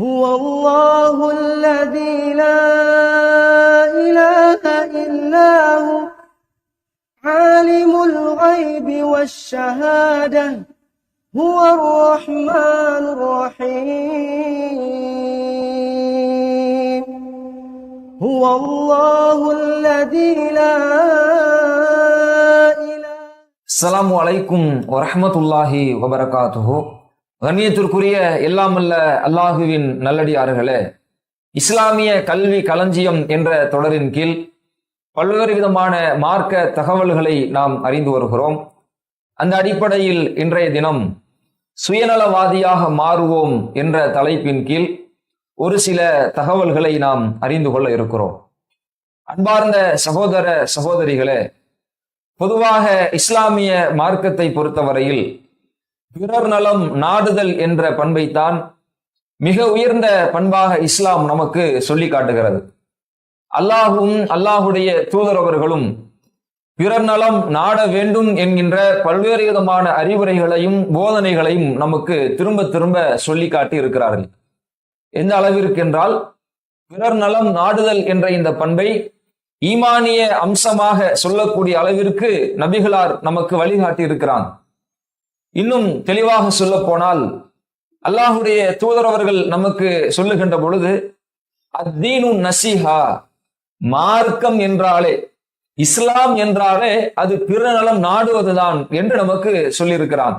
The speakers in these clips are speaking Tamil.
هو الله الذي لا إله إلا هو عالم الغيب والشهادة هو الرحمن الرحيم. هو الله الذي لا إله السلام عليكم ورحمة الله وبركاته. கண்ணியத்திற்குரிய எல்லாமல்ல அல்லாஹுவின் நல்லடியார்களே இஸ்லாமிய கல்வி களஞ்சியம் என்ற தொடரின் கீழ் பல்வேறு விதமான மார்க்க தகவல்களை நாம் அறிந்து வருகிறோம். அந்த அடிப்படையில் இன்றைய தினம் சுயநலவாதியாக மாறுவோம் என்ற தலைப்பின் கீழ் ஒரு சில தகவல்களை நாம் அறிந்து கொள்ள இருக்கிறோம். அன்பார்ந்த சகோதர சகோதரிகளே பொதுவாக இஸ்லாமிய மார்க்கத்தை பொறுத்தவரையில் பிறர் நலம் நாடுதல் என்ற பண்பைத்தான் மிக உயர்ந்த பண்பாக இஸ்லாம் நமக்கு சொல்லி காட்டுகிறது. அல்லாஹும் அல்லாஹுடைய தூதரவர்களும் பிறர் நலம் நாட வேண்டும் என்கின்ற பல்வேறு விதமான அறிவுரைகளையும் போதனைகளையும் நமக்கு திரும்ப திரும்ப சொல்லி காட்டி இருக்கிறார்கள். எந்த அளவிற்கு என்றால் பிறர் நலம் நாடுதல் என்ற இந்த பண்பை ஈமானிய அம்சமாக சொல்லக்கூடிய அளவிற்கு நபிகளார் நமக்கு வழிகாட்டி இருக்கிறான். இன்னும் தெளிவாக சொல்ல போனால் அல்லாஹுடைய தூதரவர்கள் நமக்கு சொல்லுகின்ற பொழுது அத்தீனு நசிஹா மார்க்கம் என்றாலே இஸ்லாம் என்றாலே அது பிறநலம் நாடுவதுதான் என்று நமக்கு சொல்லியிருக்கிறான்.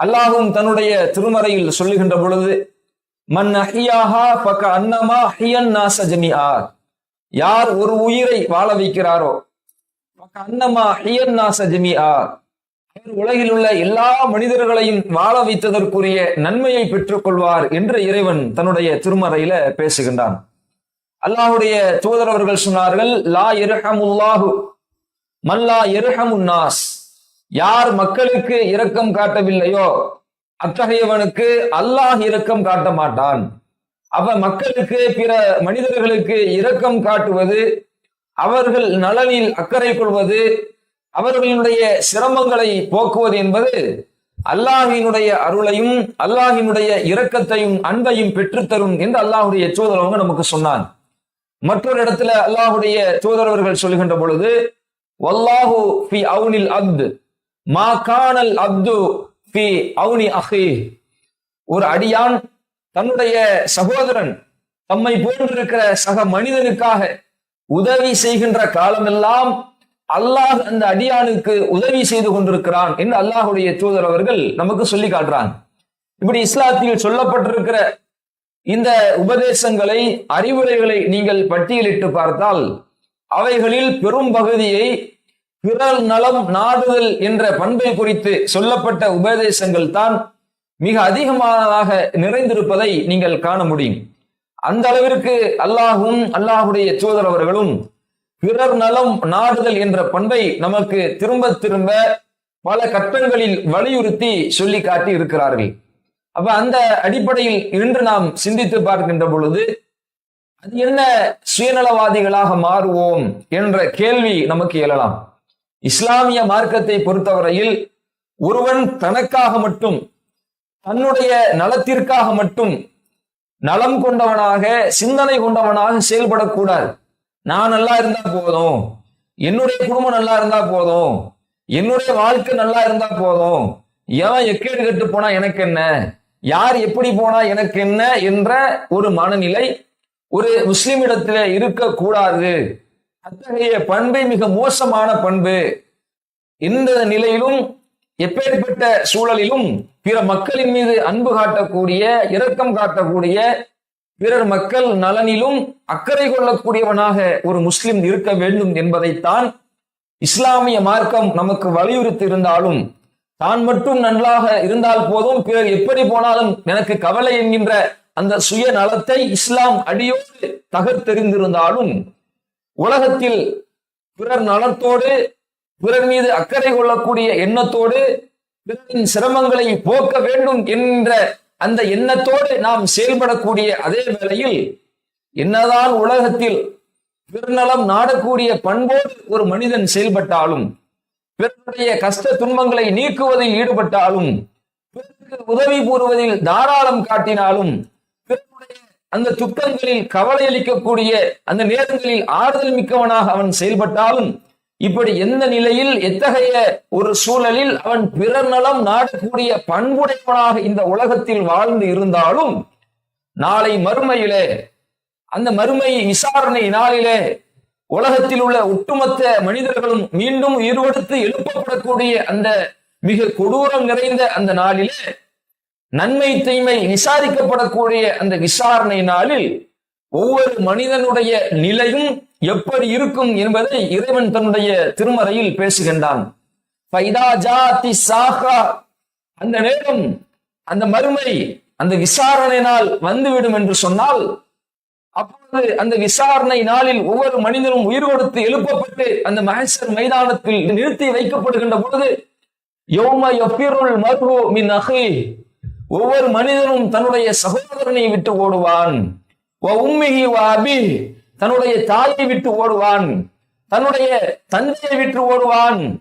அல்லாஹும் தன்னுடைய திருமறையில் சொல்லுகின்ற பொழுது மன் அஹியாஹா பக்க அன்னமா ஹியன் நாச யார் ஒரு உயிரை வாழ வைக்கிறாரோ பக்க அன்னமா ஹியன் நாச உலகில் உள்ள எல்லா மனிதர்களையும் வாழ வைத்ததற்குரிய நன்மையை பெற்றுக் கொள்வார் என்று இறைவன் தன்னுடைய திருமறையில பேசுகின்றான். அல்லாஹுடைய தூதரவர்கள் சொன்னார்கள் லா இரஹமுல்லாஹு மல்லா இரஹமுன்னாஸ் யார் மக்களுக்கு இரக்கம் காட்டவில்லையோ அத்தகையவனுக்கு அல்லாஹ் இரக்கம் காட்ட மாட்டான். அவ மக்களுக்கு பிற மனிதர்களுக்கு இரக்கம் காட்டுவது அவர்கள் நலனில் அக்கறை கொள்வது அவர்களுடைய சிரமங்களை போக்குவது என்பது அல்லாஹினுடைய அருளையும் அல்லாஹினுடைய இரக்கத்தையும் அன்பையும் பெற்றுத்தரும் என்று அல்லாஹுடைய சோதரவங்க நமக்கு சொன்னான். மற்றொரு இடத்துல அல்லாஹுடைய சோதரவர்கள் சொல்கின்ற பொழுது வல்லாஹு ஃபி அவுனில் அப்து மா கானல் அப்து ஃபி அவுனி அஹி. ஒரு அடியான் தன்னுடைய சகோதரன் தம்மை போன்றிருக்கிற சக மனிதனுக்காக உதவி செய்கின்ற காலமெல்லாம் அல்லாஹ் அந்த அடியானுக்கு உதவி செய்து கொண்டிருக்கிறான் என்று அல்லாஹுடைய தூதர் அவர்கள் நமக்கு சொல்லி காட்டுறாங்க. இப்படி இஸ்லாத்தில் சொல்லப்பட்டிருக்கிற இந்த உபதேசங்களை அறிவுரைகளை நீங்கள் பட்டியலிட்டு பார்த்தால் அவைகளில் பெரும் பகுதியை பிறர் நலம் நாடுதல் என்ற பண்பை குறித்து சொல்லப்பட்ட உபதேசங்கள் தான் மிக அதிகமானதாக நிறைந்திருப்பதை நீங்கள் காண முடியும். அந்த அளவிற்கு அல்லாஹும் அல்லாஹுடைய சோதரவர்களும் அவர்களும் பிறர் நலம் நாடுதல் என்ற பண்பை நமக்கு திரும்ப திரும்ப பல கட்டங்களில் வலியுறுத்தி சொல்லி காட்டி இருக்கிறார்கள். அப்ப அந்த அடிப்படையில் இன்று நாம் சிந்தித்து பார்க்கின்ற பொழுது அது என்ன சுயநலவாதிகளாக மாறுவோம் என்ற கேள்வி நமக்கு எழலாம். இஸ்லாமிய மார்க்கத்தை பொறுத்தவரையில் ஒருவன் தனக்காக மட்டும் தன்னுடைய நலத்திற்காக மட்டும் நலம் கொண்டவனாக சிந்தனை கொண்டவனாக செயல்படக்கூடாது. நான் நல்லா இருந்தா போதும். என்னுடைய குடும்பம் நல்லா இருந்தா போதும். என்னுடைய வாழ்க்கை நல்லா இருந்தா போதும். எவன் எக்கேடு கெட்டு போனா எனக்கு என்ன? யார் எப்படி போனா எனக்கு என்ன என்ற ஒரு மனநிலை ஒரு முஸ்லிமிடத்துல இருக்கக்கூடாது. அத்தகைய பண்பை மிக மோசமான பண்பு. எந்த நிலையிலும் எப்பேற்பட்ட சூழலிலும் பிற மக்களின் மீது அன்பு காட்டக்கூடிய இரக்கம் காட்டக்கூடிய பிறர் மக்கள் நலனிலும் அக்கறை கொள்ளக்கூடியவனாக ஒரு முஸ்லிம் இருக்க வேண்டும் என்பதைத்தான் இஸ்லாமிய மார்க்கம் நமக்கு வலியுறுத்தி இருந்தாலும் தான் மட்டும் நன்றாக இருந்தால் போதும் பிறர் எப்படி போனாலும் எனக்கு கவலை என்கின்ற அந்த சுய நலத்தை இஸ்லாம் அடியோடு தகர்த்தெறிந்திருந்தாலும் உலகத்தில் பிறர் நலத்தோடு பிறர் மீது அக்கறை கொள்ளக்கூடிய எண்ணத்தோடு பிறரின் சிரமங்களை போக்க வேண்டும் என்ற அந்த எண்ணத்தோடு நாம் செயல்படக்கூடிய அதே வேளையில் என்னதான் உலகத்தில் பிறநலம் நாடக்கூடிய பண்போடு ஒரு மனிதன் செயல்பட்டாலும் பிறருடைய கஷ்ட துன்பங்களை நீக்குவதில் ஈடுபட்டாலும் பிறருக்கு உதவி கூறுவதில் தாராளம் காட்டினாலும் பிறருடைய அந்த துக்கங்களில் கவலை அளிக்கக்கூடிய அந்த நேரங்களில் ஆறுதல் மிக்கவனாக அவன் செயல்பட்டாலும் இப்படி எந்த நிலையில் எத்தகைய ஒரு சூழலில் அவன் பிறர் நலம் நாடக்கூடிய பண்புடையவனாக இந்த உலகத்தில் வாழ்ந்து இருந்தாலும் நாளை மறுமையிலே அந்த மறுமை விசாரணை நாளிலே உலகத்தில் உள்ள ஒட்டுமொத்த மனிதர்களும் மீண்டும் உயிர்வெடுத்து எழுப்பப்படக்கூடிய அந்த மிக கொடூரம் நிறைந்த அந்த நாளிலே நன்மை தீமை விசாரிக்கப்படக்கூடிய அந்த விசாரணை நாளில் ஒவ்வொரு மனிதனுடைய நிலையும் எப்படி இருக்கும் என்பதை இறைவன் தன்னுடைய திருமறையில் பேசுகின்றான். ஜாதி அந்த நேரம் அந்த மறுமை அந்த விசாரணை நாள் வந்துவிடும் என்று சொன்னால் அப்பொழுது அந்த விசாரணை நாளில் ஒவ்வொரு மனிதனும் உயிர் கொடுத்து எழுப்பப்பட்டு அந்த மகேஸ்வர் மைதானத்தில் நிறுத்தி வைக்கப்படுகின்ற பொழுது யோம யஃபிருல் மர்ஹு மின் ஒவ்வொரு மனிதனும் தன்னுடைய சகோதரனை விட்டு ஓடுவான். உம்மிஹி வ தன்னுடைய தாயை விட்டு ஓடுவான். தன்னுடைய தந்தையை விட்டு ஓடுவான்.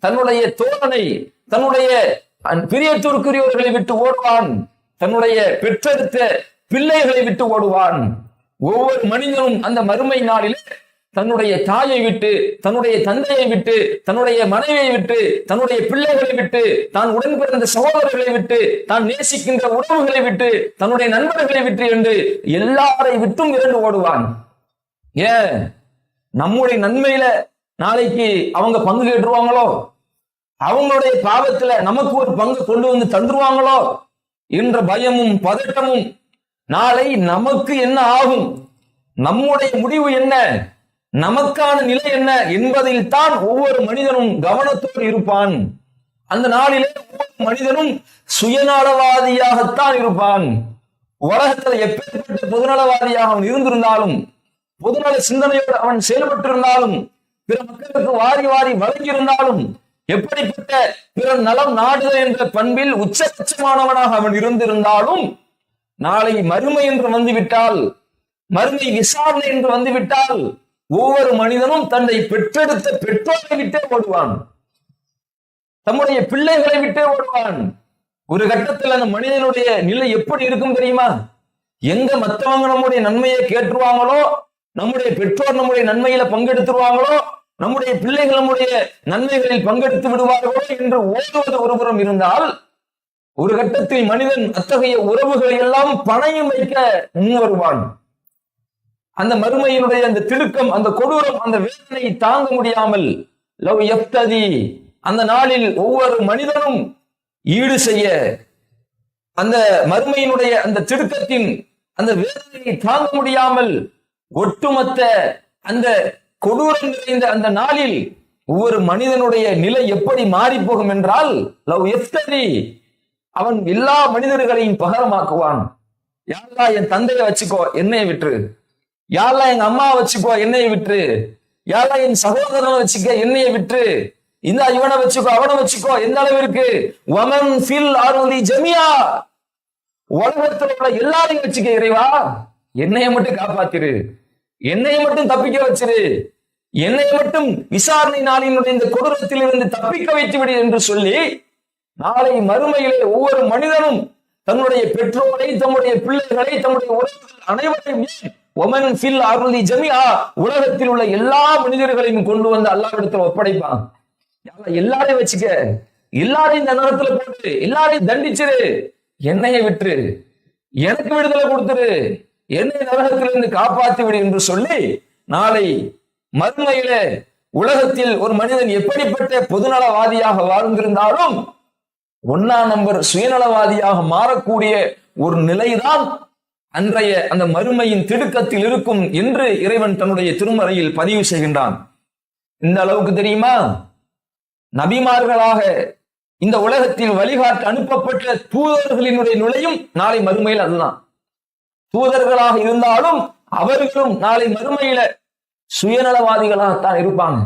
தன்னுடைய தோழனை தன்னுடைய அன் பிரியத்திற்குரியவர்களை விட்டு ஓடுவான். தன்னுடைய பெற்றெடுத்த பிள்ளைகளை விட்டு ஓடுவான். ஒவ்வொரு மனிதனும் அந்த மறுமை நாளில் தன்னுடைய தாயை விட்டு தன்னுடைய தந்தையை விட்டு தன்னுடைய மனைவியை விட்டு தன்னுடைய பிள்ளைகளை விட்டு தான் உடன் பிறந்த சகோதரர்களை விட்டு தான் நேசிக்கின்ற உறவுகளை விட்டு தன்னுடைய நண்பர்களை விட்டு என்று எல்லாரை விட்டும் இரண்டு ஓடுவான். ஏன்? நம்முடைய நன்மையில நாளைக்கு அவங்க பங்கு கேட்டுருவாங்களோ? அவங்களுடைய பாவத்துல நமக்கு ஒரு பங்கு கொண்டு வந்து தந்துருவாங்களோ? என்ற பயமும் பதட்டமும் நாளை நமக்கு என்ன ஆகும்? நம்முடைய முடிவு என்ன? நமக்கான நிலை என்ன என்பதில் தான் ஒவ்வொரு மனிதனும் கவனத்தோடு இருப்பான். அந்த நாளிலே ஒவ்வொரு மனிதனும் சுயநலவாதியாகத்தான் இருப்பான். உலகத்தில் எப்பேற்பட்ட பொதுநலவாதியாக அவன் இருந்திருந்தாலும் பொதுநல சிந்தனையோடு அவன் செயல்பட்டிருந்தாலும் பிற மக்களுக்கு வாரி வாரி வழங்கியிருந்தாலும் எப்படிப்பட்ட பிற நலம் நாடுதல் என்ற பண்பில் உச்சபட்சமானவனாக அவன் இருந்திருந்தாலும் நாளை மறுமை என்று வந்துவிட்டால் மறுமை விசாரணை என்று வந்துவிட்டால் ஒவ்வொரு மனிதனும் தன்னை பெற்றெடுத்த பெற்றோரை விட்டே ஓடுவான். தம்முடைய பிள்ளைகளை விட்டே ஓடுவான். ஒரு கட்டத்தில் அந்த மனிதனுடைய நிலை எப்படி இருக்கும் தெரியுமா? எங்க மத்தவங்க நம்முடைய நன்மையை கேட்டுருவாங்களோ நம்முடைய பெற்றோர் நம்முடைய நன்மையில பங்கெடுத்துருவாங்களோ நம்முடைய பிள்ளைகள் நம்முடைய நன்மைகளில் பங்கெடுத்து விடுவார்களோ என்று ஓடுவது ஒருபுறம் இருந்தால் ஒரு கட்டத்தில் மனிதன் அத்தகைய உறவுகளை எல்லாம் பணையும் வைக்க முன் வருவான் அந்த மறுமையினுடைய அந்த திடுக்கம் அந்த கொடூரம் அந்த வேதனை தாங்க முடியாமல் லவ் எப்ததி அந்த நாளில் ஒவ்வொரு மனிதனும் ஈடு செய்ய அந்த மறுமையினுடைய அந்த திடுக்கத்தின் அந்த வேதனையை தாங்க முடியாமல் ஒட்டுமொத்த அந்த கொடூரம் நிறைந்த அந்த நாளில் ஒவ்வொரு மனிதனுடைய நிலை எப்படி மாறி போகும் என்றால் லவ் எஃப்தரி அவன் எல்லா மனிதர்களையும் பகரமாக்குவான். யாரா என் தந்தையை வச்சுக்கோ என்னைய விட்டு யாரெல்லாம் எங்க அம்மா வச்சுக்கோ என்னைய விட்டுரு. யாரெல்லாம் என் சகோதரனை வச்சுக்க என்னைய விட்டுரு. இந்த இவனை வச்சுக்கோ அவனை வச்சுக்கோ. எந்த அளவிற்கு வமன் ஃபில் ஆர்வதி ஜமியா. உலகத்துல உள்ள எல்லாரையும் வச்சுக்க இறைவா. என்னைய மட்டும் காப்பாத்திரு. என்னைய மட்டும் தப்பிக்க வச்சிரு. என்னை மட்டும் விசாரணை நாளினுடைய இந்த கொடூரத்தில் இருந்து தப்பிக்க வைத்து விடு என்று சொல்லி நாளை மறுமையிலே ஒவ்வொரு மனிதனும் தன்னுடைய பெற்றோரை தம்முடைய பிள்ளைகளை தம்முடைய உறவுகள் அனைவரையும் ஒமன் ஃபில் அருளி ஜமியா உலகத்தில் உள்ள எல்லா மனிதர்களையும் கொண்டு வந்து அல்லாவிடத்தில் ஒப்படைப்பான். எல்லாரையும் வச்சுக்க. எல்லாரையும் இந்த நேரத்துல போட்டு எல்லாரையும் தண்டிச்சிரு. என்னைய விட்டுரு. எனக்கு விடுதலை கொடுத்துரு. என்னை நரகத்திலிருந்து காப்பாத்தி விடு என்று சொல்லி நாளை மறுமையில உலகத்தில் ஒரு மனிதன் எப்படிப்பட்ட பொதுநலவாதியாக வாழ்ந்திருந்தாலும் ஒன்னா நம்பர் சுயநலவாதியாக மாறக்கூடிய ஒரு நிலைதான் அன்றைய அந்த மறுமையின் திடுக்கத்தில் இருக்கும் என்று இறைவன் தன்னுடைய திருமறையில் பதிவு செய்கின்றான். இந்த அளவுக்கு தெரியுமா? நபிமார்களாக இந்த உலகத்தில் வழிகாட்டு அனுப்பப்பட்ட தூதர்களினுடைய நுழையும் நாளை மறுமையில் அதுதான். தூதர்களாக இருந்தாலும் அவர்களும் நாளை மறுமையில சுயநலவாதிகளாகத்தான் இருப்பாங்க.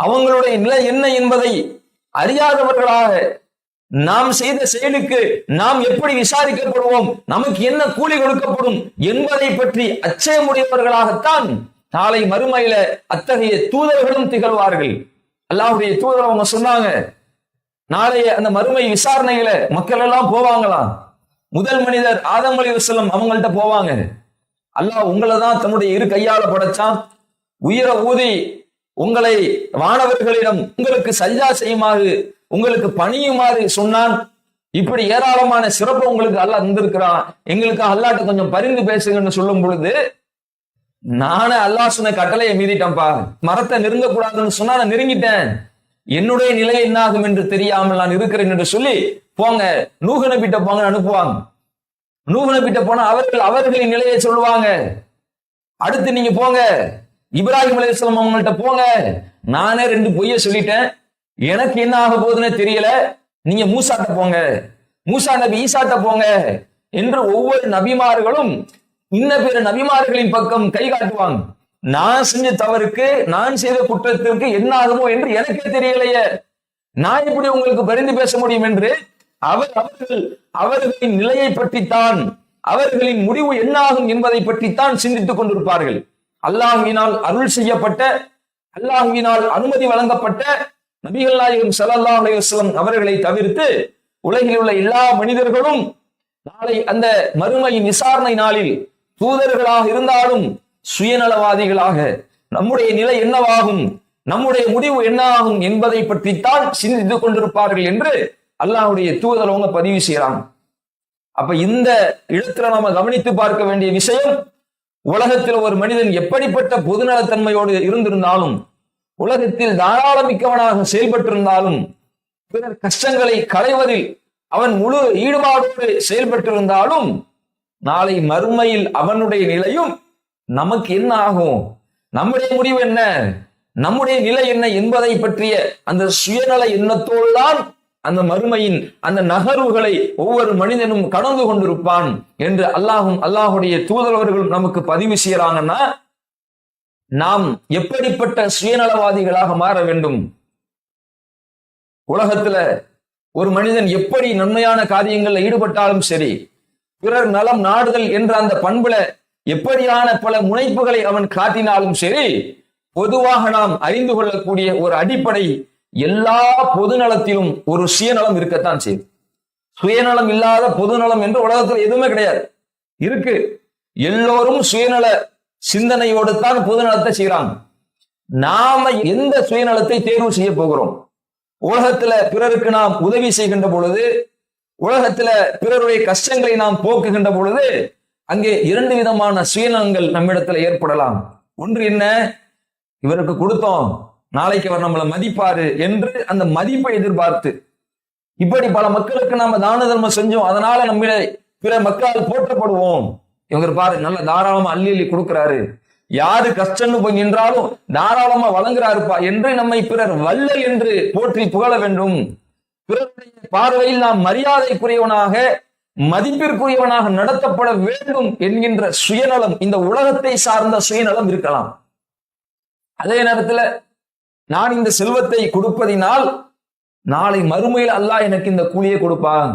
அவங்களுடைய நிலை என்ன என்பதை அறியாதவர்களாக நாம் செய்த செயலுக்கு நாம் எப்படி விசாரிக்கப்படுவோம்? நமக்கு என்ன கூலி கொடுக்கப்படும்? என்பதை பற்றி அச்சயமுடையவர்களாகத்தான் நாளை மறுமையில அத்தகைய தூதர்களும் திகழ்வார்கள். அல்லாஹுடைய தூதர் அவங்க சொன்னாங்க நாளைய அந்த மறுமை விசாரணையில மக்கள் எல்லாம் போவாங்களாம் முதல் மனிதர் ஆதம் அலி வசலம் அவங்கள்ட்ட போவாங்க. அல்லாஹ் உங்களை தான் தன்னுடைய இரு கையால படைச்சான். உயிரை ஊதி உங்களை வானவர்களிடம் உங்களுக்கு சஜ்ஜா செய்யுமாறு உங்களுக்கு பணியுமாறு சொன்னான். இப்படி ஏராளமான சிறப்பு உங்களுக்கு அல்லாஹ் தந்திருக்கிறான். எங்களுக்கு அல்லாட்ட கொஞ்சம் பரிந்து பேசுங்கன்னு சொல்லும் பொழுது நானே அல்லாஹ் சொன்ன கட்டளையை மீறிட்டேன்ப்பா. மரத்தை நெருங்க கூடாதுன்னு சொன்னா நான் நெருங்கிட்டேன். என்னுடைய நிலை என்ன ஆகும் என்று தெரியாமல் நான் இருக்கிறேன் என்று சொல்லி போங்க நூக பிட்ட போங்க அனுப்புவாங்க. நூக பிட்ட போனா அவர்கள் அவர்களின் நிலையை சொல்லுவாங்க. அடுத்து நீங்க போங்க. இப்ராஹிம் அலையம் அவங்கள்ட்ட போங்க. நானே ரெண்டு பொய்ய சொல்லிட்டேன். எனக்கு என்ன ஆக போகுதுன்னு தெரியல. நீங்க மூசாட்ட போங்க. மூசா நபி ஈசாட்ட போங்க. என்று ஒவ்வொரு நபிமார்களும் இன்ன பிற நபிமார்களின் பக்கம் கை காட்டுவாங்க. நான் செஞ்ச தவறுக்கு நான் செய்த குற்றத்திற்கு என்ன ஆகுமோ என்று எனக்கே தெரியலையே. நான் எப்படி உங்களுக்கு பரிந்து பேச முடியும் என்று? அவர் அவர்கள் அவர்களின் நிலையை பற்றித்தான் அவர்களின் முடிவு என்னாகும் என்பதை பற்றித்தான் சிந்தித்துக் கொண்டிருப்பார்கள். அல்லாஹினால் அருள் செய்யப்பட்ட அல்லாஹினால் அனுமதி வழங்கப்பட்ட நபிகள் நாயகம் ஸல்லல்லாஹு அலைஹி அவர்களை தவிர்த்து உலகில் உள்ள எல்லா மனிதர்களும் நாளை அந்த மறுமையின் விசாரணை நாளில் தூதர்களாக இருந்தாலும் சுயநலவாதிகளாக நம்முடைய நிலை என்னவாகும்? நம்முடைய முடிவு என்ன ஆகும் என்பதை பற்றித்தான் சிந்தித்துக் கொண்டிருப்பார்கள் என்று அல்லாஹுடைய தூதர் அவங்க பதிவு செய்யறாங்க அப்ப இந்த இடத்துல நாம கவனித்து பார்க்க வேண்டிய விஷயம் உலகத்தில் ஒரு மனிதன் எப்படிப்பட்ட பொதுநலத்தன்மையோடு இருந்திருந்தாலும் உலகத்தில் தாராளமிக்கவனாக செயல்பட்டிருந்தாலும் பிறர் கஷ்டங்களை களைவதில் அவன் முழு ஈடுபாடோடு செயல்பட்டிருந்தாலும் நாளை மறுமையில் அவனுடைய நிலையும் நமக்கு என்ன ஆகும்? நம்முடைய முடிவு என்ன? நம்முடைய நிலை என்ன என்பதை பற்றிய அந்த சுயநல எண்ணத்தோடு தான் அந்த மறுமையின் அந்த நகர்வுகளை ஒவ்வொரு மனிதனும் கடந்து கொண்டிருப்பான் என்று அல்லாஹும் அல்லாஹுடைய தூதரவர்களும் நமக்கு பதிவு செய்யறாங்கன்னா நாம் எப்படிப்பட்ட சுயநலவாதிகளாக மாற வேண்டும்? உலகத்துல ஒரு மனிதன் எப்படி நன்மையான காரியங்கள்ல ஈடுபட்டாலும் சரி பிறர் நலம் நாடுதல் என்ற அந்த பண்புல எப்படியான பல முனைப்புகளை அவன் காட்டினாலும் சரி பொதுவாக நாம் அறிந்து கொள்ளக்கூடிய ஒரு அடிப்படை எல்லா பொதுநலத்திலும் ஒரு சுயநலம் இருக்கத்தான் செய்யும். சுயநலம் இல்லாத பொதுநலம் என்று உலகத்தில் எதுவுமே கிடையாது. இருக்கு. எல்லோரும் சுயநல சிந்தனையோடு தான் பொதுநலத்தை செய்யறாங்க நாம எந்த சுயநலத்தை தேர்வு செய்ய போகிறோம்? உலகத்துல பிறருக்கு நாம் உதவி செய்கின்ற பொழுது உலகத்துல பிறருடைய கஷ்டங்களை நாம் போக்குகின்ற பொழுது அங்கே இரண்டு விதமான சுயநலங்கள் நம்மிடத்துல ஏற்படலாம். ஒன்று என்ன? இவருக்கு கொடுத்தோம் நாளைக்கு அவர் நம்மளை மதிப்பாரு என்று அந்த மதிப்பை எதிர்பார்த்து. இப்படி பல மக்களுக்கு நாம தான தர்மம் செஞ்சோம் அதனால நம்ம பிற மக்களால் போற்றப்படுவோம். இவங்க பாரு நல்ல தாராளமா அள்ளி அள்ளி கொடுக்கிறாரு. யாரு கஷ்டம்னு போய் நின்றாலும் தாராளமா வழங்குறாருப்பா என்று நம்மை பிறர் வல்ல என்று போற்றி புகழ வேண்டும். பிறருடைய பார்வையில் நாம் மரியாதைக்குரியவனாக மதிப்பிற்குரியவனாக நடத்தப்பட வேண்டும் என்கின்ற சுயநலம் இந்த உலகத்தை சார்ந்த சுயநலம் இருக்கலாம். அதே நேரத்துல நான் இந்த செல்வத்தை கொடுப்பதினால் நாளை மறுமையில் அல்லாஹ் எனக்கு இந்த கூலியை கொடுப்பான்.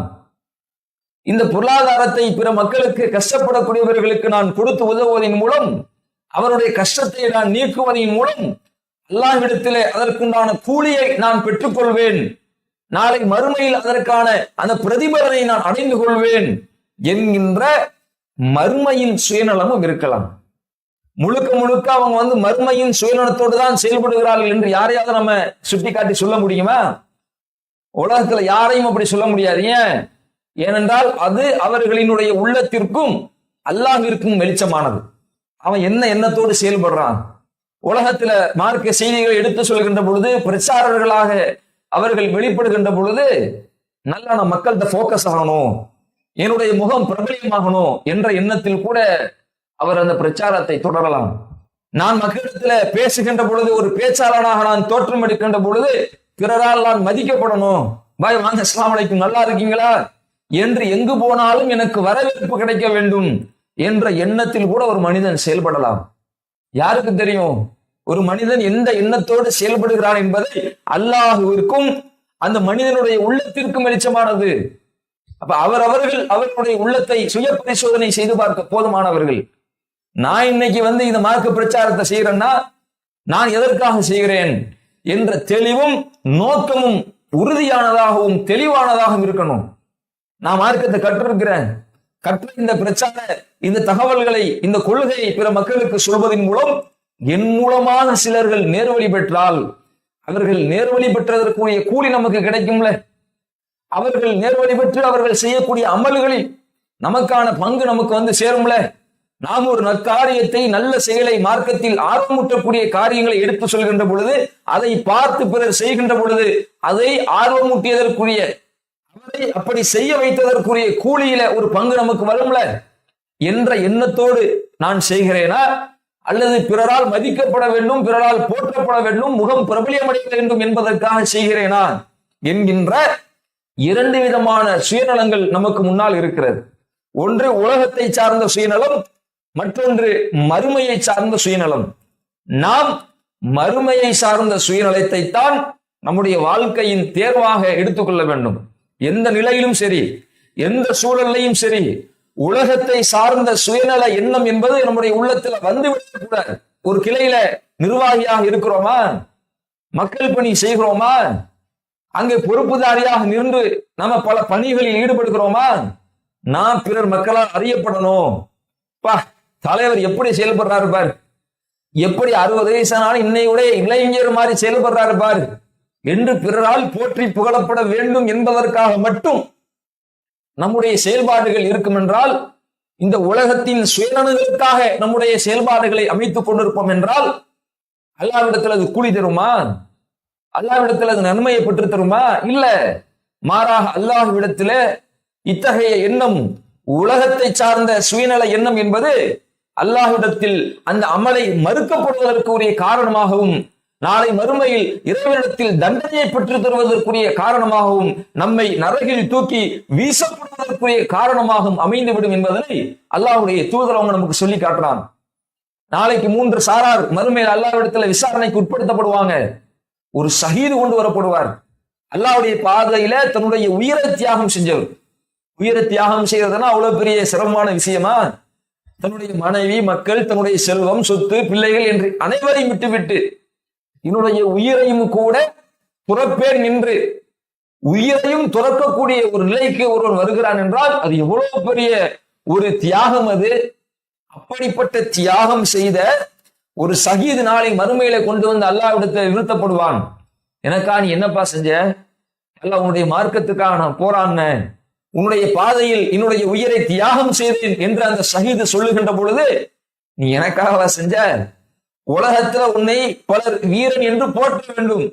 இந்த பொருளாதாரத்தை பிற மக்களுக்கு கஷ்டப்படக்கூடியவர்களுக்கு நான் கொடுத்து உதவுவதன் மூலம் அவருடைய கஷ்டத்தை நான் நீக்குவதன் மூலம் அல்லாஹ்விடத்திலே அதற்குண்டான கூலியை நான் பெற்றுக்கொள்வேன். நாளை மறுமையில் அதற்கான அந்த பிரதிபலனை நான் அடைந்து கொள்வேன் என்கின்ற மறுமையின் சுயநலமும் இருக்கலாம். முழுக்க முழுக்க அவங்க வந்து மறுமையின் சுயநலத்தோடு தான் செயல்படுகிறார்கள் என்று யாரையாவது நம்ம சுட்டிக்காட்டி சொல்ல முடியுமா? உலகத்துல யாரையும் அப்படி சொல்ல முடியாது. ஏன்? ஏனென்றால் அது அவர்களினுடைய உள்ளத்திற்கும் அல்லாஹிற்கும் வெளிச்சமானது. அவன் என்ன எண்ணத்தோடு செயல்படுறான்? உலகத்துல மார்க்க செய்திகளை எடுத்து சொல்கின்ற பொழுது பிரச்சாரர்களாக அவர்கள் வெளிப்படுகின்ற பொழுது நல்லா நான் மக்கள்கிட்ட ஃபோக்கஸ் ஆகணும் என்னுடைய முகம் பிரபலியமாகணும் என்ற எண்ணத்தில் கூட அவர் அந்த பிரச்சாரத்தை தொடரலாம். நான் மக்களிடத்துல பேசுகின்ற பொழுது ஒரு பேச்சாளனாக நான் தோற்றம் எடுக்கின்ற பொழுது பிறரால் நான் மதிக்கப்படணும். பாய் வாங்க அஸ்லாம் நல்லா இருக்கீங்களா? என்று எங்கு போனாலும் எனக்கு வரவேற்பு கிடைக்க வேண்டும் என்ற எண்ணத்தில் கூட ஒரு மனிதன் செயல்படலாம். யாருக்கு தெரியும்? ஒரு மனிதன் எந்த எண்ணத்தோடு செயல்படுகிறான் என்பதை அல்லாஹுவிற்கும் அந்த மனிதனுடைய உள்ளத்திற்கும் வெளிச்சமானது. அப்ப அவர் அவர்கள் அவர்களுடைய உள்ளத்தை சுய பரிசோதனை செய்து பார்க்க போதுமானவர்கள். நான் இன்னைக்கு வந்து இந்த மார்க்க பிரச்சாரத்தை செய்யறேன்னா நான் எதற்காக செய்கிறேன் என்ற தெளிவும் நோக்கமும் உறுதியானதாகவும் தெளிவானதாகவும் இருக்கணும். நான் மார்க்கத்தை கற்றிருக்கிறேன் கற்ற இந்த பிரச்சார இந்த தகவல்களை இந்த கொள்கையை பிற மக்களுக்கு சொல்வதன் மூலம் என் மூலமாக சிலர்கள் நேர்வழி பெற்றால் அவர்கள் நேர்வழி பெற்றதற்குரிய கூலி நமக்கு கிடைக்கும்ல. அவர்கள் நேர்வழி பெற்று அவர்கள் செய்யக்கூடிய அமல்களில் நமக்கான பங்கு நமக்கு வந்து சேரும்ல. நாம் ஒரு நற்காரியத்தை நல்ல செயலை மார்க்கத்தில் ஆர்வமூட்டக்கூடிய காரியங்களை எடுத்து சொல்கின்ற பொழுது அதை பார்த்து பிறர் செய்கின்ற பொழுது அதை ஆர்வமூட்டியதற்குரிய அவரை அப்படி செய்ய வைத்ததற்குரிய கூலியில ஒரு பங்கு நமக்கு வரும்ல? என்ற எண்ணத்தோடு நான் செய்கிறேனா? அல்லது பிறரால் மதிக்கப்பட வேண்டும் பிறரால் போற்றப்பட வேண்டும் முகம் பிரபலியமடைய வேண்டும் என்பதற்காக செய்கிறேனா? என்கின்ற இரண்டு விதமான சுயநலங்கள் நமக்கு முன்னால் இருக்கிறது. ஒன்று உலகத்தை சார்ந்த சுயநலம் மற்றொன்று மறுமையை சார்ந்த சுயநலம். நாம் மறுமையை சார்ந்த சுயநலத்தை தான் நம்முடைய வாழ்க்கையின் தேர்வாக எடுத்துக்கொள்ள வேண்டும். எந்த நிலையிலும் சரி எந்த சூழல்லையும் சரி உலகத்தை சார்ந்த சுயநல எண்ணம் என்பது நம்முடைய உள்ளத்துல வந்து விடக்கூடாது ஒரு கிளையில நிர்வாகியாக இருக்கிறோமா? மக்கள் பணி செய்கிறோமா? அங்கே பொறுப்புதாரியாக நின்று நம்ம பல பணிகளில் ஈடுபடுகிறோமா? நான் பிறர் மக்களால் அறியப்படணும். பா தலைவர் எப்படி செயல்படுறாரு பார்? எப்படி அறுபது வயசானாலும் இன்னையுடைய இளைஞர் மாதிரி செயல்படுறாரு பார்? என்று பிறரால் போற்றி புகழப்பட வேண்டும் என்பதற்காக மட்டும் நம்முடைய செயல்பாடுகள் இருக்கும் என்றால் இந்த உலகத்தின் சுயநலனுக்காக நம்முடைய செயல்பாடுகளை அமைத்துக் கொண்டிருப்போம் என்றால் அல்லாவிடத்தில் அது கூலி தருமா? அல்லாவிடத்தில் அது நன்மையை பெற்று தருமா? இல்ல மாறாக அல்லாஹ்விடத்தில் இத்தகைய எண்ணம் உலகத்தை சார்ந்த சுயநல எண்ணம் என்பது அல்லாஹ்விடத்தில் அந்த அமலை மறுக்கப்படுவதற்கு உரிய காரணமாகவும் நாளை மறுமையில் இறைவனிடத்தில் தண்டனையை பெற்று தருவதற்குரிய காரணமாகவும் நம்மை நரகில் தூக்கி வீசப்படுவதற்குரிய காரணமாகவும் அமைந்துவிடும் என்பதனை அல்லாஹுடைய தூதர் அவங்க நமக்கு சொல்லி காட்டுறான். நாளைக்கு மூன்று சாரார் மறுமையில் அல்லாவிடத்துல விசாரணைக்கு உட்படுத்தப்படுவாங்க. ஒரு சகீது கொண்டு வரப்படுவார். அல்லாவுடைய பாதையில தன்னுடைய உயிரை தியாகம் செஞ்சவர். உயிரை தியாகம் செய்யறதுன்னா அவ்வளவு பெரிய சிரமமான விஷயமா? தன்னுடைய மனைவி மக்கள் தன்னுடைய செல்வம் சொத்து பிள்ளைகள் என்று அனைவரையும் விட்டுவிட்டு என்னுடைய உயிரையும் கூட துறப்பேர் நின்று. உயிரையும் துறக்கக்கூடிய ஒரு நிலைக்கு ஒருவன் வருகிறான் என்றால் அது எவ்வளவு பெரிய ஒரு தியாகம் அது. அப்படிப்பட்ட தியாகம் செய்த ஒரு சகிது நாளை மறுமையில கொண்டு வந்து அல்லாவிடத்தை நிறுத்தப்படுவான். எனக்கா நீ என்னப்பா செஞ்ச? அல்ல உன்னுடைய மார்க்கத்துக்காக நான் போராடினேன். உன்னுடைய பாதையில் என்னுடைய உயிரை தியாகம் செய்தேன் என்று அந்த சகிது சொல்லுகின்ற பொழுது நீ எனக்காகவா செஞ்ச? உலகத்துல உன்னை பலர் வீரன் என்று போற்ற வேண்டும்.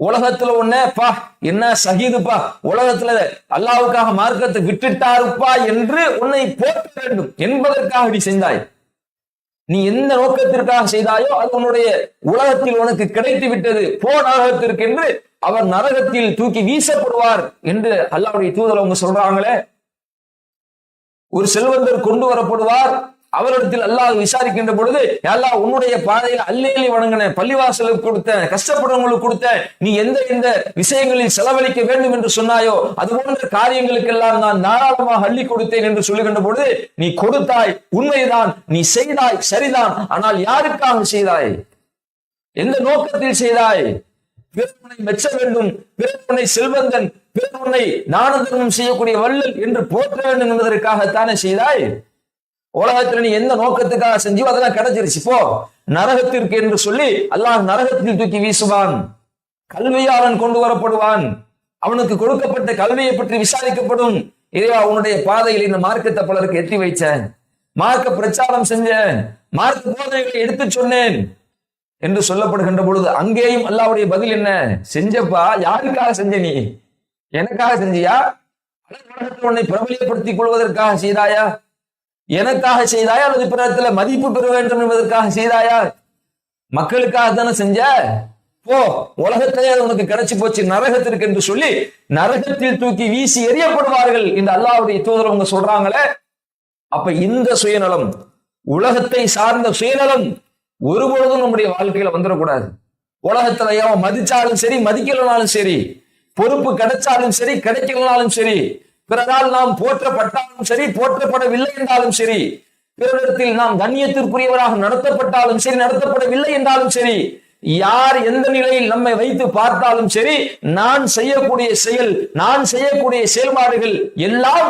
உலகத்துல உன்னை பா என்ன சகிதுப்பா உலகத்துல அல்லாவுக்காக மார்க்கத்தை விட்டுட்டாருப்பா என்று உன்னை போற்ற வேண்டும் என்பதற்காக நீ செய்தாய் நீ எந்த நோக்கத்திற்காக செய்தாயோ அது உன்னுடைய உலகத்தில் உனக்கு கிடைத்து விட்டது. போ நரகத்திற்கு என்று அவர் நரகத்தில் தூக்கி வீசப்படுவார் என்று அல்லாவுடைய தூதர் அவங்க சொல்றாங்களே. ஒரு செல்வந்தர் கொண்டு வரப்படுவார். அவரிடத்தில் அல்லாஹ் விசாரிக்கின்ற பொழுது அல்லாஹ் உன்னுடைய பாதையில் அல்லேலி வணங்கின பள்ளிவாசலுக்கு கொடுத்த கஷ்டப்படுறவங்களுக்கு கொடுத்த நீ எந்த எந்த விஷயங்களில் செலவழிக்க வேண்டும் என்று சொன்னாயோ அது போன்ற காரியங்களுக்கெல்லாம் நான் தாராளமாக அள்ளி கொடுத்தேன் என்று சொல்லுகின்ற பொழுது நீ கொடுத்தாய் உண்மைதான் நீ செய்தாய் சரிதான். ஆனால் யாருக்காக செய்தாய்? எந்த நோக்கத்தில் செய்தாய்? பிறப்புனை மெச்ச வேண்டும் பிறப்புனை செல்வந்தன் பிறப்புனை தான செய்யக்கூடிய வள்ளல் என்று போற்ற வேண்டும் என்பதற்காகத்தானே செய்தாய்? உலகத்துல நீ எந்த நோக்கத்துக்காக செஞ்சியோ அதெல்லாம் கிடைச்சிருச்சு. போ. நரகத்திற்கு என்று சொல்லி அல்லாஹ் நரகத்தில் தூக்கி வீசுவான். கல்வியாளன் கொண்டு வரப்படுவான். அவனுக்கு கொடுக்கப்பட்ட கல்வியை பற்றி விசாரிக்கப்படும். இறைவா உன்னுடைய பாதையில் இந்த மார்க்கத்தை பலருக்கு எட்டி வைச்சேன் மார்க்க பிரச்சாரம் செஞ்சேன். மார்க்க போதனைகளை எடுத்து சொன்னேன் என்று சொல்லப்படுகின்ற பொழுது அங்கேயும் அல்லாவுடைய பதில் என்ன? செஞ்சப்பா யாருக்காக செஞ்ச நீ? எனக்காக செஞ்சியா? உன்னை பிரபலியப்படுத்திக் கொள்வதற்காக செய்தாயா? எனக்காக செய்தாயா? அல்லது பிறத்துல மதிப்பு பெற வேண்டும் என்பதற்காக செய்தாயா? மக்களுக்காக தானே செஞ்ச? போ உலகத்திலே அது உனக்கு கிடைச்சு போச்சு நரகத்திற்கு என்று சொல்லி நரகத்தில் தூக்கி வீசி எறியப்படுவார்கள் இந்த அல்லாவுடைய தூதர் அவங்க சொல்றாங்களே. அப்ப இந்த சுயநலம் உலகத்தை சார்ந்த சுயநலம் ஒருபொழுதும் நம்முடைய வாழ்க்கையில வந்துடக்கூடாது. உலகத்துல எவன் மதிச்சாலும் சரி மதிக்கலனாலும் சரி பொறுப்பு கிடைச்சாலும் சரி கிடைக்கலனாலும் சரி பிறரால் நாம் போற்றப்பட்டாலும் சரி போற்றப்படவில்லை என்றாலும் சரி பிறரிடத்தில் நாம் கண்ணியத்திற்குரியவராக நடத்தப்பட்டாலும் சரி நடத்தப்படவில்லை என்றாலும் சரி யார் எந்த நிலையில் நம்மை வைத்து பார்த்தாலும் சரி நான் செய்யக்கூடிய செயல் நான் செய்யக்கூடிய செயல்பாடுகள் எல்லாம்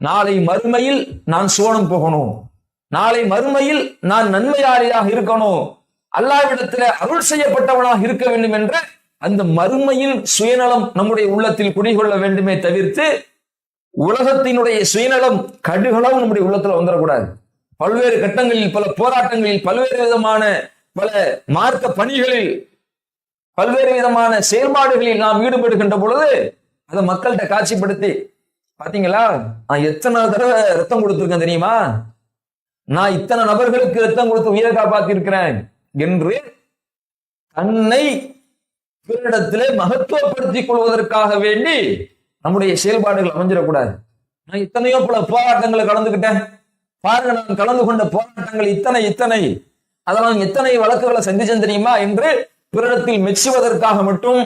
நாளை மறுமையில் நான் சோனம் போகணும். நாளை மறுமையில் நான் நன்மையாளியாக இருக்கணும். அல்லாவிடத்துல அருள் செய்யப்பட்டவனாக இருக்க வேண்டும் என்ற அந்த மறுமையில் சுயநலம் நம்முடைய உள்ளத்தில் குடிகொள்ள வேண்டுமே தவிர்த்து உலகத்தினுடைய சுயநலம் கடுகளவு நம்முடைய உள்ளத்துல வந்துடக்கூடாது பல்வேறு கட்டங்களில் பல போராட்டங்களில் பல்வேறு விதமான பல மார்க்க பணிகளில் பல்வேறு விதமான செயல்பாடுகளில் நாம் ஈடுபடுகின்ற பொழுது அதை மக்கள்கிட்ட காட்சிப்படுத்தி பாத்தீங்களா? நான் எத்தனை தடவை ரத்தம் கொடுத்துருக்கேன் தெரியுமா? நான் இத்தனை நபர்களுக்கு ரத்தம் கொடுத்து உயிரை காப்பாத்திருக்கிறேன் என்று தன்னை பிறரிடத்திலே மகத்துவப்படுத்திக் கொள்வதற்காக வேண்டி நம்முடைய செயல்பாடுகள் அமைஞ்சிடக்கூடாது. நான் இத்தனையோ பல போராட்டங்களை கலந்துக்கிட்டேன். பாருங்க நான் கலந்து கொண்ட போராட்டங்கள் இத்தனை இத்தனை. அதெல்லாம் எத்தனை வழக்குகளை சந்திச்சேன் தெரியுமா என்று பிறரிடத்தில் மெச்சுவதற்காக மட்டும்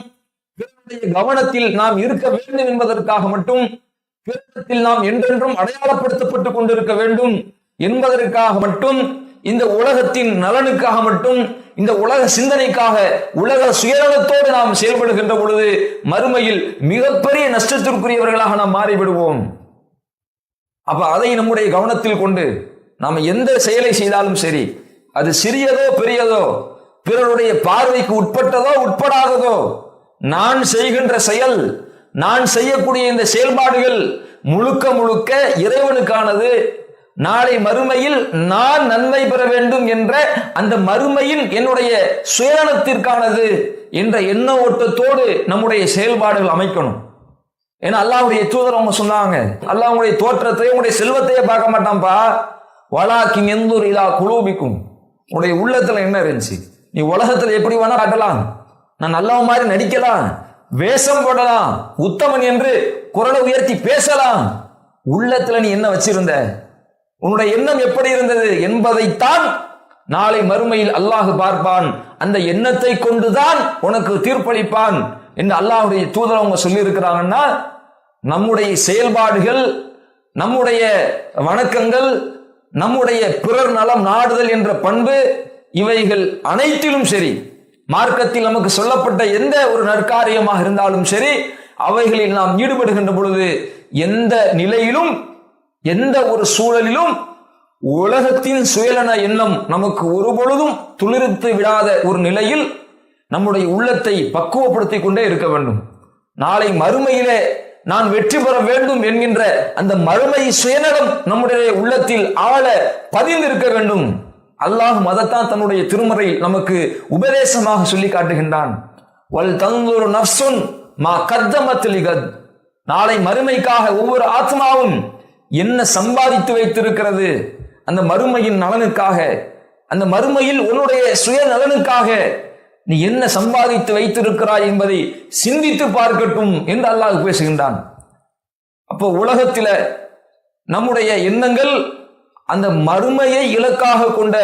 பிறருடைய கவனத்தில் நாம் இருக்க வேண்டும் என்பதற்காக மட்டும் பிறரிடத்தில் நாம் என்றென்றும் அடையாளப்படுத்தப்பட்டுக் கொண்டிருக்க வேண்டும் என்பதற்காக மட்டும் இந்த உலகத்தின் நலனுக்காக மட்டும் இந்த உலக சிந்தனைக்காக உலக சுயநலத்தோடு நாம் செயல்படுகின்ற பொழுது மறுமையில் மிகப்பெரிய நஷ்டத்திற்குரியவர்களாக நாம் மாறிவிடுவோம். அப்ப அதை நம்முடைய கவனத்தில் கொண்டு நாம் எந்த செயலை செய்தாலும் சரி அது சிறியதோ பெரியதோ பிறருடைய பார்வைக்கு உட்பட்டதோ உட்படாததோ நான் செய்கின்ற செயல் நான் செய்யக்கூடிய இந்த செயல்பாடுகள் முழுக்க முழுக்க இறைவனுக்கானது நாளை மறுமையில் நான் நன்மை பெற வேண்டும் என்ற அந்த மறுமையில் என்னுடைய சுயநலத்திற்கானது என்ற எண்ண ஓட்டத்தோடு நம்முடைய செயல்பாடுகள் அமைக்கணும். ஏன்னா அல்லாவுடைய தூதர் அவங்க சொன்னாங்க அல்லாவுடைய தோற்றத்தையும் உங்களுடைய செல்வத்தையே பார்க்க மாட்டான்ப்பா வலாக்கி எந்தூர் இதா குலூபிக்கும். உன்னுடைய உள்ளத்துல என்ன இருந்துச்சு? நீ உலகத்துல எப்படி வேணா காட்டலாம். நான் நல்லவன் மாதிரி நடிக்கலாம். வேஷம் போடலாம். உத்தமன் என்று குரலை உயர்த்தி பேசலாம். உள்ளத்துல நீ என்ன வச்சிருந்த? உன்னுடைய எண்ணம் எப்படி இருந்தது என்பதைத்தான் நாளை மறுமையில் அல்லாஹ் பார்ப்பான். அந்த எண்ணத்தை கொண்டுதான் உனக்கு தீர்ப்பளிப்பான் என்று அல்லாஹுடைய தூதர் அவங்க சொல்லி இருக்கிறாங்கன்னா நம்முடைய செயல்பாடுகள் நம்முடைய வணக்கங்கள் நம்முடைய பிறர் நலம் நாடுதல் என்ற பண்பு இவைகள் அனைத்திலும் சரி மார்க்கத்தில் நமக்கு சொல்லப்பட்ட எந்த ஒரு நற்காரியமாக இருந்தாலும் சரி அவைகளில் நாம் ஈடுபடுகின்ற பொழுது எந்த நிலையிலும் எந்த ஒரு சூழலிலும் உலகத்தின் சுயலன எண்ணம் நமக்கு ஒருபொழுதும் துளிர்த்து விடாத ஒரு நிலையில் நம்முடைய உள்ளத்தை பக்குவப்படுத்திக் கொண்டே இருக்க வேண்டும். நாளை மறுமையிலே நான் வெற்றி பெற வேண்டும் என்கின்ற அந்த மறுமை சுயநலம் நம்முடைய உள்ளத்தில் ஆழ பதிந்திருக்க வேண்டும். அல்லாஹ் மதத்தான் தன்னுடைய திருமறை நமக்கு உபதேசமாக சொல்லி காட்டுகின்றான். வல் தந்தூர் நஃப்சுன் மா கத்தமத்திலிகத் நாளை மறுமைக்காக ஒவ்வொரு ஆத்மாவும் என்ன சம்பாதித்து வைத்திருக்கிறது? அந்த மறுமையின் நலனுக்காக அந்த மறுமையில் உன்னுடைய சுய நலனுக்காக நீ என்ன சம்பாதித்து வைத்திருக்கிறாய் என்பதை சிந்தித்து பார்க்கட்டும் என்று அல்லாஹ் பேசுகின்றான். அப்போ உலகத்தில நம்முடைய எண்ணங்கள் அந்த மறுமையை இலக்காக கொண்ட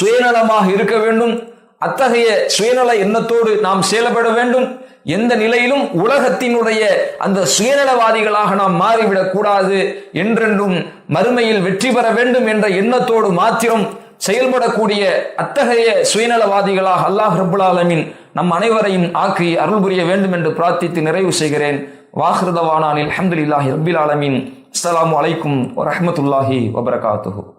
சுயநலமாக இருக்க வேண்டும். அத்தகைய சுயநல எண்ணத்தோடு நாம் செயல்பட வேண்டும். எந்த நிலையிலும் உலகத்தினுடைய அந்த சுயநலவாதிகளாக நாம் மாறிவிடக் கூடாது என்றென்றும் மறுமையில் வெற்றி பெற வேண்டும் என்ற எண்ணத்தோடு மாத்திரம் செயல்படக்கூடிய அத்தகைய சுயநலவாதிகளாக அல்லாஹ் ரபுல் ஆலமின் நம் அனைவரையும் ஆக்கி அருள் புரிய வேண்டும் என்று பிரார்த்தித்து நிறைவு செய்கிறேன். வாஹிருதவானானில் அஹமதுல்லாஹி ரபில் ஆலமின். அஸ்லாம் அலைக்கும் வரமத்துல்லாஹி வபரகாத்துஹு.